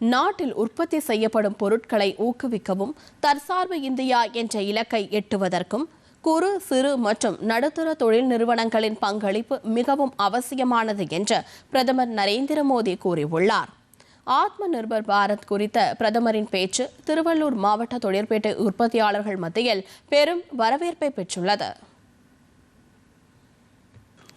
நாட்டில் உற்பத்தி செய்யப்படும் பொருட்களை ஊக்குவிக்கவும் தற்சார்பு இந்தியா என்ற இலக்கை எட்டுவதற்கும் குறு சிறு மற்றும் நடுத்தர தொழில் நிறுவனங்களின் பங்களிப்பு மிகவும் அவசியமானது என்று பிரதமர் நரேந்திர மோடி கூறியுள்ளார். ஆத்ம நிர்பர் பாரத் குறித்த பிரதமரின் பேச்சு திருவள்ளூர் மாவட்ட தொழிற்பேட்டை உற்பத்தியாளர்கள் மத்தியில் பெரும் வரவேற்பை பெற்றுள்ளது.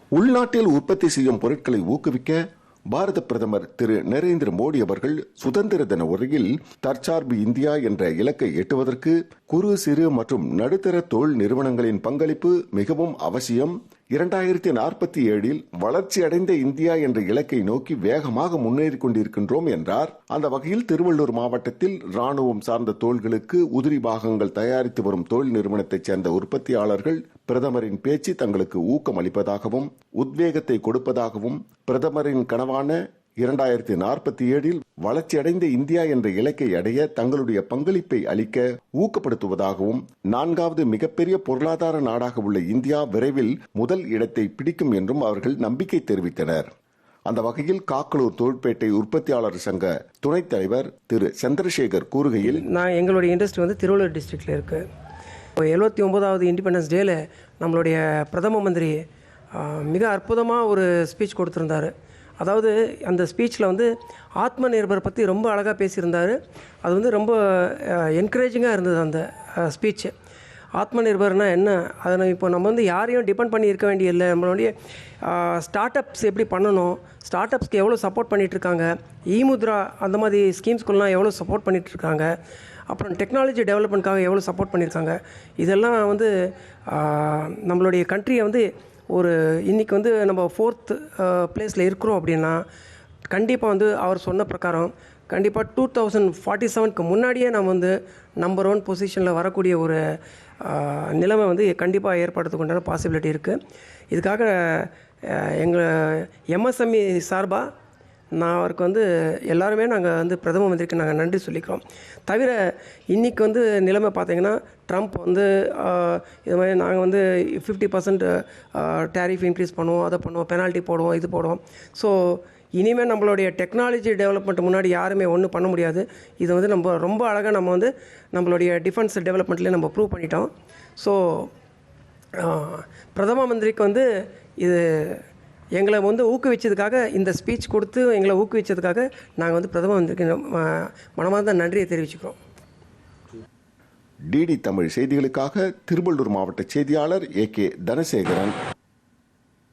உள்நாட்டில் உற்பத்தி செய்யும் பொருட்களை ஊக்குவிக்க பாரத பிரதமர் திரு நரேந்திர மோடி அவர்கள் சுதந்திர தின உரையில் தற்சார்பு இந்தியா என்ற இலக்கை எட்டுவதற்கு குறு சிறு மற்றும் நடுத்தர தொழில் நிறுவனங்களின் பங்களிப்பு மிகவும் அவசியம். இரண்டாயிரத்தி நாற்பத்தி ஏழில் வளர்ச்சி அடைந்த இந்தியா என்ற இலக்கை நோக்கி வேகமாக முன்னேறி கொண்டிருக்கின்றோம் என்றார். அந்த வகையில் திருவள்ளூர் மாவட்டத்தில் ராணுவம் சார்ந்த தோள்களுக்கு உதிரி பாகங்கள் தயாரித்து வரும் தொழில் நிறுவனத்தைச் சேர்ந்த உற்பத்தியாளர்கள் பிரதமரின் பேச்சு தங்களுக்கு ஊக்கம் அளிப்பதாகவும் உத்வேகத்தை கொடுப்பதாகவும் பிரதமரின் கனவான இரண்டாயிரத்தி நாற்பத்தி ஏழில் வளர்ச்சியடைந்த இந்தியா என்ற இலக்கை அடைய தங்களுடைய பங்களிப்பை அளிக்க ஊக்கப்படுத்துவதாகவும் நான்காவது மிகப்பெரிய பொருளாதார நாடாக உள்ள இந்தியா விரைவில் முதல் இடத்தை பிடிக்கும் என்றும் அவர்கள் நம்பிக்கை தெரிவித்தனர். அந்த வகையில் காக்கலூர் தொழிற்பேட்டை உற்பத்தியாளர் சங்க துணைத் தலைவர் திரு. சந்திரசேகர் கூறுகையில் நான் எங்களுடைய இண்டஸ்ட்ரி வந்து திருவள்ளூர் டிஸ்ட்ரிக்டில் இருக்கு. இப்போ எழுபத்தி ஒன்பதாவது இண்டிபெண்டன்ஸ் டேல நம்மளுடைய பிரதம மந்திரி மிக அற்புதமாக ஒரு ஸ்பீச் கொடுத்துருந்தாரு. அதாவது அந்த ஸ்பீச்சில் வந்து ஆத்ம நிர்பர் பற்றி ரொம்ப அழகாக பேசியிருந்தார். அது வந்து ரொம்ப என்கரேஜிங்காக இருந்தது அந்த ஸ்பீச்சு ஆத்ம நிர்பர்னால் என்ன? அதை நம்ம இப்போ நம்ம வந்து யாரையும் டிபெண்ட் பண்ணி இருக்க வேண்டியதில்லை. நம்மளுடைய ஸ்டார்ட் அப்ஸ் எப்படி பண்ணணும்? ஸ்டார்ட் அப்ஸ்க்கு எவ்வளோ சப்போர்ட் பண்ணிகிட்ருக்காங்க இமுத்ரா அந்த மாதிரி ஸ்கீம்ஸ்க்குலாம் எவ்வளோ சப்போர்ட் பண்ணிகிட்ருக்காங்க அப்புறம் டெக்னாலஜி டெவலப்மெண்ட்காக எவ்வளோ சப்போர்ட் பண்ணியிருக்காங்க? இதெல்லாம் வந்து நம்மளுடைய கண்ட்ரியை வந்து ஒரு இன்றைக்கி வந்து நம்ம ஃபோர்த் பிளேஸில் இருக்கிறோம் அப்படின்னா கண்டிப்பாக வந்து அவர் சொன்ன பிரகாரம் கண்டிப்பாக டூ தௌசண்ட் ஃபார்ட்டி செவனுக்கு முன்னாடியே நம்ம வந்து நம்பர் ஒன் பொசிஷனில் வரக்கூடிய ஒரு நிலைமை வந்து கண்டிப்பாக ஏற்படுறதுக்கு பாசிபிலிட்டி இருக்குது இதுக்காக எங்கள் எம்எஸ்எம்இ சார்பாக நான் அவருக்கு வந்து எல்லாருமே நாங்கள் வந்து பிரதம மந்திரிக்கு நாங்கள் நன்றி சொல்லிக்கிறோம். தவிர இன்றைக்கி வந்து நிலைமை பார்த்தீங்கன்னா ட்ரம்ப் வந்து இது மாதிரி நாங்கள் வந்து ஃபிஃப்டி பர்சன்ட் டேரிஃப் இன்க்ரீஸ் பண்ணுவோம் அதை பண்ணுவோம் பெனால்ட்டி போடுவோம் இது போடுவோம். ஸோ இனிமேல் நம்மளுடைய டெக்னாலஜி டெவலப்மெண்ட் முன்னாடி யாருமே ஒன்றும் பண்ண முடியாது. இது வந்து நம்ம ரொம்ப அழகாக நம்ம வந்து நம்மளுடைய டிஃபென்ஸ் டெவலப்மெண்ட்லேயே நம்ம ப்ரூவ் பண்ணிட்டோம். ஸோ பிரதம மந்திரிக்கு வந்து இது எங்களை வந்து ஊக்குவிச்சதுக்காக இந்த ஸ்பீச் கொடுத்து எங்களை ஊக்குவிச்சதுக்காக நாங்கள் வந்து பிரதம மந்திரிக்கு மனமார்ந்த நன்றியை தெரிவிச்சுக்கிறோம். டிடி தமிழ் செய்திகளுக்காக திருவள்ளூர் மாவட்ட செய்தியாளர் ஏ கே தனசேகரன்.